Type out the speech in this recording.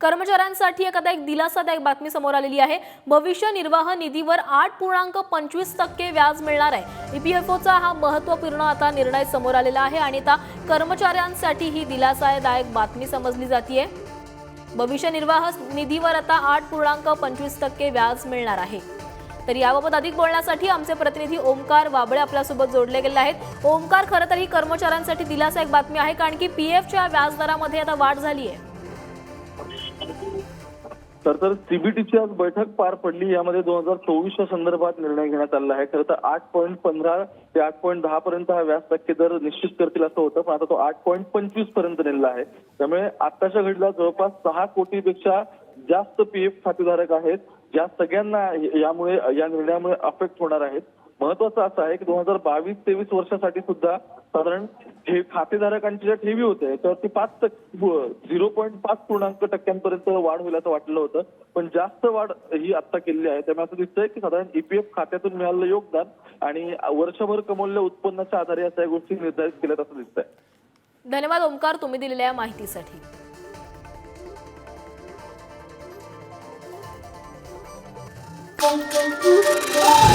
कर्मचाऱ्यांसाठी एखादा एक दिलासादायक बातमी समोर आलेली आहे. भविष्य निर्वाह निधीवर आठ पूर्णांक पंचवीस टक्के व्याज मिळणार आहे. ईपीएफओचा हा महत्त्वपूर्ण आता निर्णय समोर आलेला आहे आणि आता कर्मचाऱ्यांसाठी ही दिलासादायक बातमी समजली जाते भविष्य निर्वाह निधीवर आता आठ पूर्णांक पंचवीस टक्के व्याज मिळणार आहे. तर याबाबत अधिक बोलण्यासाठी आमचे प्रतिनिधी ओमकार वाबळे आपल्यासोबत जोडले गेले आहेत. ओमकार खरं तर ही कर्मचाऱ्यांसाठी दिलासा एक बातमी आहे कारण की पी एफच्या व्याजदरामध्ये आता वाढ झाली आहे तर तर सीबीटीची आज बैठक पार पडली. यामध्ये दोन हजार चोवीसच्या संदर्भात निर्णय घेण्यात आलेला आहे. खरं तर आठ पॉईंट पंधरा ते आठ पॉईंट दहा पर्यंत हा व्याज टक्के दर निश्चित करतील असं होतं पण आता तो आठ पॉईंट पंचवीसपर्यंत नेलेला आहे. त्यामुळे आताच्या घडीला जवळपास सहा कोटीपेक्षा जास्त पीएफ खातेधारक आहेत. ज्या सगळ्यांना यामुळे या निर्णयामुळे अफेक्ट होणार आहेत. महत्वाचं असं आहे की दोन हजार बावीस तेवीस वर्षासाठी सुद्धा साधारण हे खातेधारकांच्या ज्या ठेवी होत्या याच्यावरती पाच टक्के झिरो पॉईंट पाच पूर्णांक टक्क्यांपर्यंत वाढ होईल असं वाटलं होतं. पण जास्त वाढ ही आता केलेली आहे. त्यामुळे असं दिसतंय की साधारण ईपीएफ खात्यातून मिळालेलं योगदान आणि वर्षभर कमवलेल्या उत्पन्नाच्या आधारे अशा या गोष्टी निर्धारित केल्यात असं दिसतंय. धन्यवाद ओमकार. तुम्ही दिलेल्या माहितीसाठी. Thank you.